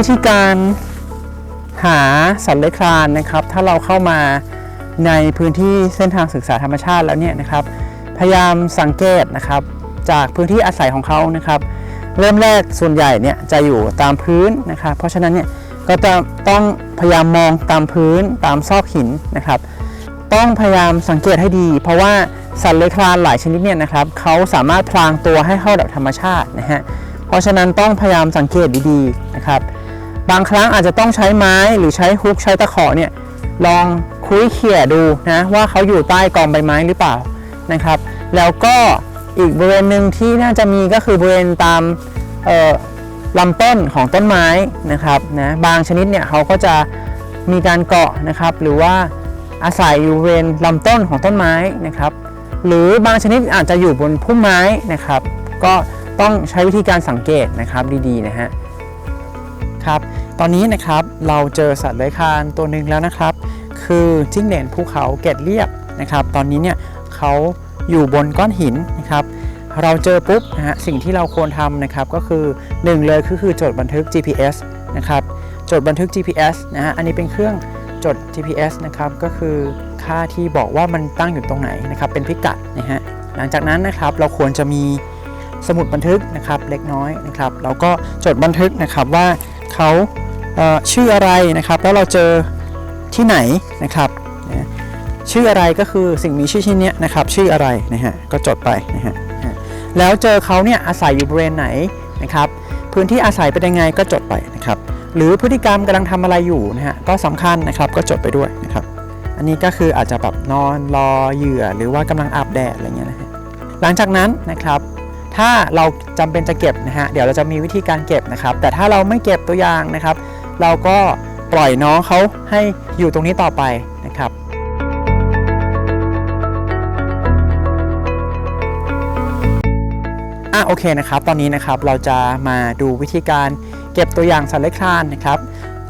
วิธีการหาสัตว์เลื้อยคลานนะครับ ถ้าเราเข้ามาในพื้นที่เส้นทางศึกษาธรรมชาติแล้วเนี่ยนะครับ พยายามสังเกตนะครับ จากพื้นที่อาศัยของเขานะครับ เริ่มแรกส่วนใหญ่เนี่ยจะอยู่ตามพื้นนะครับ เพราะฉะนั้นเนี่ยก็จะต้องพยายามมองตามพื้นตามซอกหินนะครับ ต้องพยายามสังเกตให้ดี เพราะว่าสัตว์เลื้อยคลานหลายชนิดเนี่ยนะครับเขาสามารถพลางตัวให้เข้ากับธรรมชาตินะฮะเพราะฉะนั้นต้องพยายามสังเกตดีๆนะครับ บางครั้งอาจจะต้องใช้ไม้หรือใช้ฮุกใช้ตะขอเนี่ยลองคุยเขี่ยดูนะว่าเขาอยู่ใต้กองใบไม้หรือเปล่านะครับ แล้วก็อีกบริเวณหนึ่งที่น่าจะมีก็คือบริเวณตามลำต้นของต้นไม้นะครับนะบางชนิดเนี่ยเขาก็จะมีการเกาะนะครับ หรือว่าอาศัยอยู่บริเวณลำต้นของต้นไม้นะครับ หรือบางชนิดอาจจะอยู่บนพุ่มไม้นะครับ ก็ต้องใช้วิธีการสังเกตนะครับดีๆนะฮะ ครับ ตอนนี้นะครับเราเจอสัตว์เลื้อยคลานตัวหนึ่งแล้วนะครับ คือจิ้งเหลนภูเขาเกล็ดเรียบนะครับ ตอนนี้เนี่ยเขาอยู่บนก้อนหินนะครับ เราเจอปุ๊บนะฮะสิ่งที่เราควรทำนะครับก็คือหนึ่งเลยก็คือจดบันทึก GPS นะครับจดบันทึก GPS นะฮะอันนี้เป็นเครื่องจด GPS นะครับก็คือค่าที่บอกว่ามันตั้งอยู่ตรงไหนนะครับเป็นพิกัดนะฮะหลังจากนั้นนะครับเราควรจะมีสมุดบันทึกนะครับเล็กน้อยนะครับเราก็จดบันทึกนะครับว่า เขาเชื่ออะไรนะครับ แล้วเราเจอที่ไหนนะครับนะชื่ออะไรก็คือสิ่งมีชื่อชิ้นเนี้ยนะครับ ชื่ออะไรนะฮะก็จดไปนะฮะอะแล้วเจอเขาเนี่ยอาศัยอยู่บริเวณไหนนะครับพื้นที่อาศัยเป็นยังไงก็จดไปนะครับหรือพฤติกรรมกำลังทำอะไรอยู่นะฮะก็สำคัญนะครับก็จดไปด้วยนะครับ อันนี้ก็คืออาจจะแบบนอนรอเหยื่อ หรือว่ากำลังอาบแดดอะไรเงี้ยนะฮะหลังจากนั้นนะครับ ถ้าเราจำเป็นจะเก็บนะฮะเดี๋ยวเราจะมีวิธีการเก็บนะครับ แต่ถ้าเราไม่เก็บตัวอย่างนะครับ เราก็ปล่อยน้องเขาให้อยู่ตรงนี้ต่อไปนะครับอะโอเคนะครับตอนนี้นะครับเราจะมาดูวิธีการเก็บตัวอย่างสัตว์เลื้อยคลานนะครับ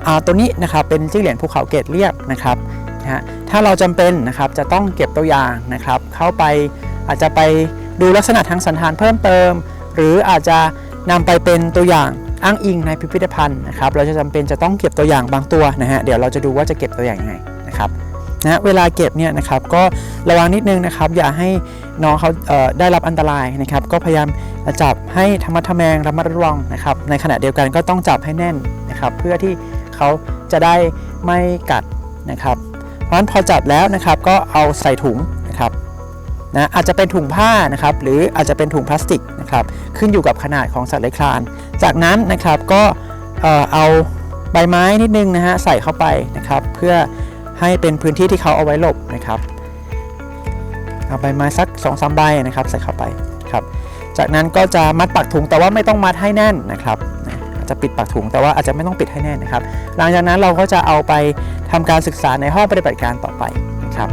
อ่าตัวนี้นะครับเป็นจิ้งเหลนภูเขาเกรดเรียบนะครับนะฮะถ้าเราจำเป็นนะครับจะต้องเก็บตัวอย่างนะครับ เข้าไปอาจจะไป ดูลักษณะทางสันฐานเพิ่มเติม หรืออาจจะนำไปเป็นตัวอย่างอ้างอิงในพิพิธภัณฑ์นะครับ เราจะจำเป็นจะต้องเก็บตัวอย่างบางตัวนะฮะ เดี๋ยวเราจะดูว่าจะเก็บตัวอย่างยังไงนะครับนะเวลาเก็บเนี่ยนะครับก็ระวังนิดนึงนะครับ อย่าให้น้องเขาเได้รับอันตรายนะครับ ก็พยายามจับให้ธรรมะทแมงระมัดระวังนะครับ ในขณะเดียวกันก็ต้องจับให้แน่นนะครับ เพื่อที่เขาจะได้ไม่กัดนะครับ เพราะฉะนั้นพอจับแล้วนะครับก็เอาใส่ถุง นะอาจจะเป็นถุงผ้านะครับหรืออาจจะเป็นถุงพลาสติกนะครับขึ้นอยู่กับขนาดของสัตว์เลื้อยคลาน จากนั้นนะครับก็เอาใบไม้นิดนึงนะฮะใส่เข้าไปนะครับเพื่อให้เป็นพื้นที่ที่เขาเอาไว้หลบนะครับเอาใบไม้สัก2อสใบนะครับใส่เข้าไปครับจากนั้นก็จะมัดปากถุงแต่ว่าไม่ต้องมัดให้แน่นนะครับอาจจะปิดปากถุงแต่ว่าอาจจะไม่ต้องปิดให้แน่นนะครับ หลังจากนั้นเราก็จะเอาไปทำการศึกษาในห้องปฏิบัติการต่อไปนะครับ